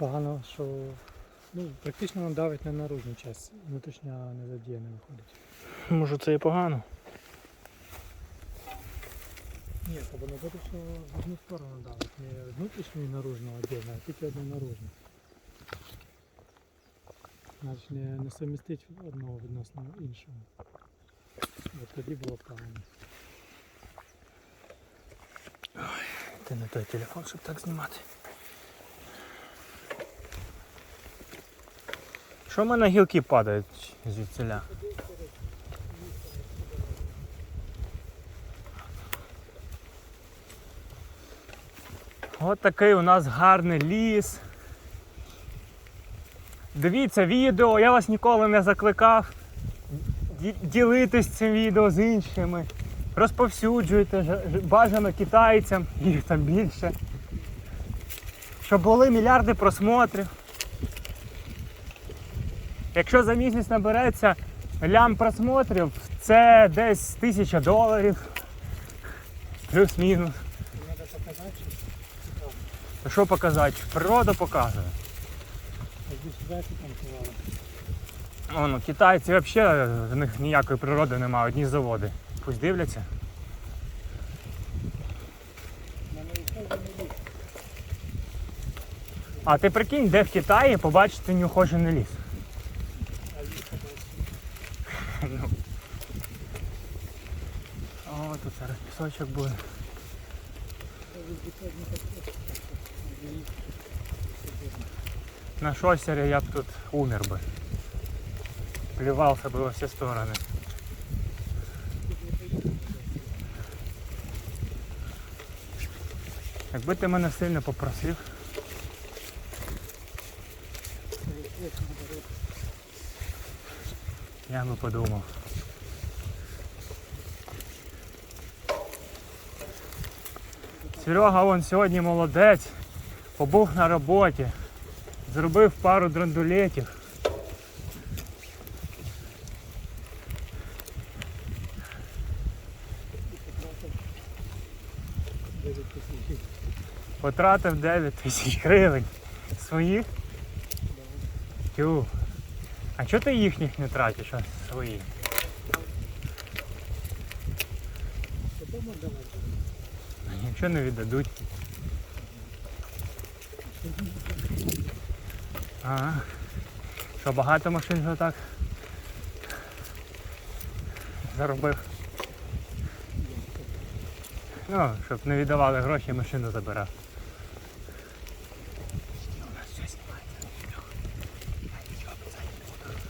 погано, що ну, практично нам давить на наружну частину. Внутрішня не задіяна виходить. Може це і погано. Ні, то воно буде, що в одну сторону давить. Не внутрішню і наружну отдельно, а тільки одну наружну. Значить не, не совмістить одного відносно іншого. От тоді було б погано. Ти не той телефон, щоб так знімати. Що в мене гілки падають звідсиля? От такий у нас гарний ліс. Дивіться відео, я вас ніколи не закликав ділитись цим відео з іншими. Розповсюджуйте бажано китайцям, їх там більше. Щоб були мільярди просмотрів. Якщо за місяць набереться лям просмотрів, це десь тисяча доларів. Плюс-мінус. Що показати? Природа показує. якби. О, ну, китайці взагалі в них ніякої природи немає, одні заводи. Пусть дивляться. А ти прикинь, де в Китаї побачити неухожений ліс. А ліс побачив. Ну. О, пісочок буде. На шосері я б тут умер би. Плювався би во всі сторони. Якби ти мене сильно попросив, я би подумав. Серега вон сьогодні молодець, побув на роботі, зробив пару драндулетів. Потратив 9 тисяч гривень. Своїх? Тю. А чого ти їхніх не тратиш, а свої? Додому давати. Якщо не віддадуть. Ага. Що багато машин вже так заробив. Ну, щоб не віддавали гроші, машину забирав. У нас все знімається на відео. Я нічого писати не буду.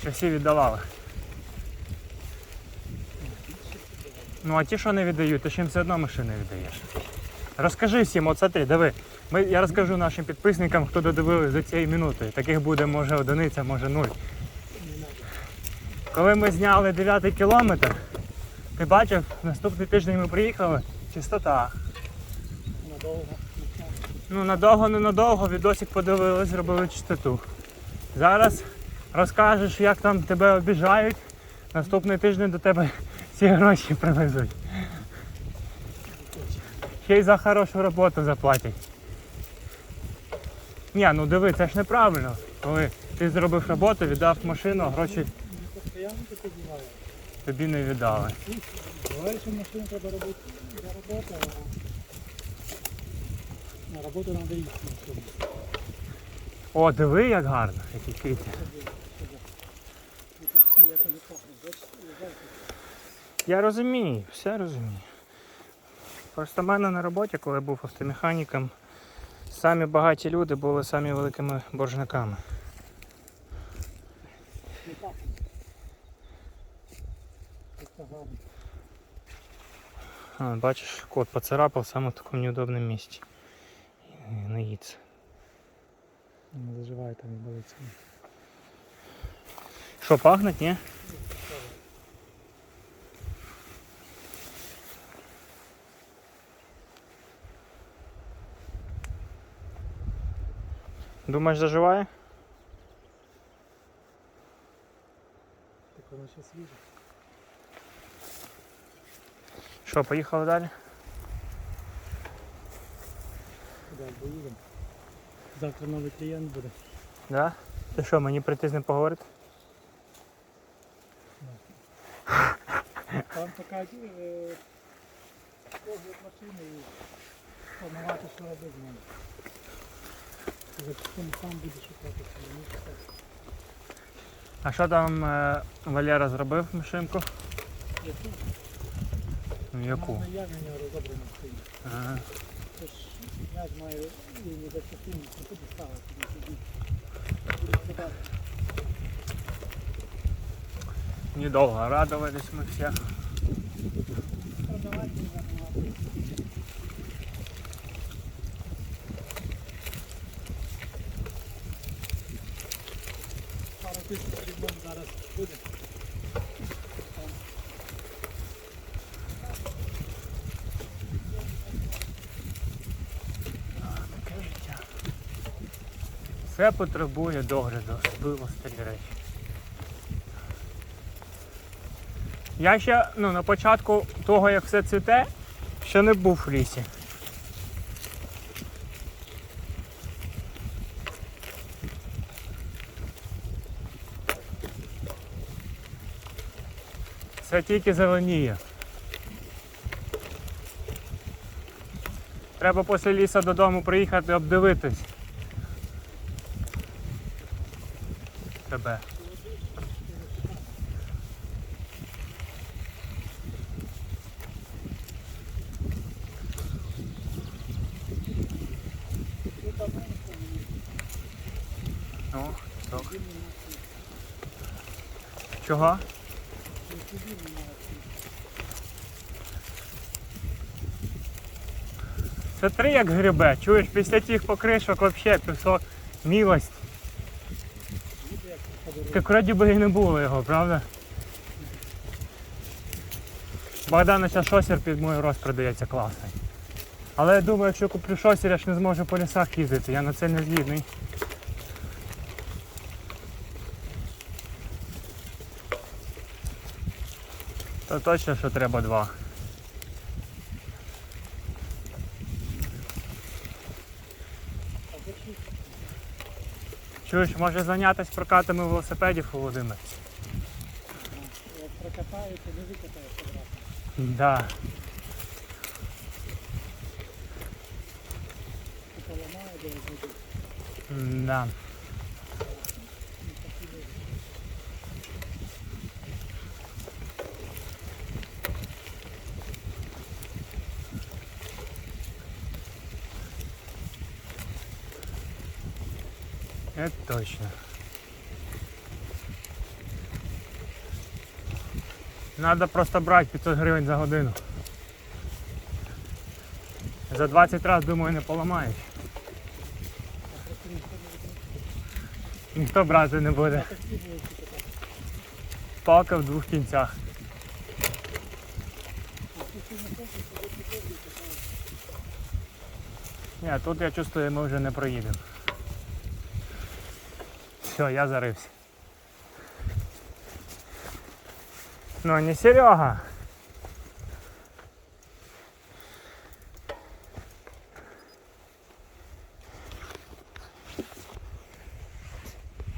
Що всі віддавали. Ну а ті, що не віддають, то ж їм все одно машини віддаєш. Розкажи всім, оце ти, диви. Ми, я розкажу нашим підписникам, хто додивились до цієї минути. Таких буде може одиниця, може нуль. Коли ми зняли 9 кілометр, ти бачив, наступний тиждень ми приїхали, чистота. Надовго. Ну надовго, не надовго, відосик подивились, зробили чистоту. Зараз розкажеш, як там тебе обіжають. Наступний тиждень до тебе ці гроші привезуть. Ще й за хорошу роботу заплатять. Ні, ну диви, це ж неправильно. Коли ти зробив роботу, віддав машину, гроші тобі не віддали. Що машину треба робити для роботи, а на роботу треба машину. О, диви, як гарно, які квіти. Я Я розумію, все розумію. Просто в мене на роботі, коли був автомеханіком, самі багаті люди були самі великими боржниками. А, бачиш, кот поцарапав саме в такому неудобному місці. І не їться. Не заживає там і болиться. Що, пахнуть, ні? Думаєш, заживає? Так воно ще свіже. Що, поїхали далі? блядь, поїдемо. Завтра новий клієнт буде. Да? Ти що, мені прийти з ним поговорити? Там така е, погляд машини і планувати, що робити з ним. Сам буде шукати. А що там е, Валера зробив машинку? Яку? Ну яку? Я на нього розобрано стоїть. Ага. Тож я ж маю і не до частини, не буду ставити. Буду. Недовго радувались ми всі. Тисяч ремонт зараз буде. Все потребує догляду, особливо старі речі. Я ще ну, на початку того, як все цвіте, ще не був в лісі. Це тільки зеленіє. Треба після ліса додому приїхати обдивитись. Тебе. Ну, так. Чого? Це три як грибе. Чуєш, після тих покришок взагалі пісок мілость. Як вроді би і не було його, правда? Богдана зараз шосер під мою рост продається класний. Але я думаю, якщо куплю шосер, я ж не зможу по лісах їздити, я на це не згідний. То точно, що треба два. Чуєш, може зайнятися прокатами велосипедів у Володимир? Як прокатаю, то не викатаєш одразу. Да. Ти поламає, де. Да. Это точно. Надо просто брати 500 гривень за годину. За 20 разів, думаю, не поламаєш. Ніхто брати не буде. Палка в двох кінцях. Ні, тут я чувствую, ми вже не проїдемо. Все, я зарився. Ну, не Серега.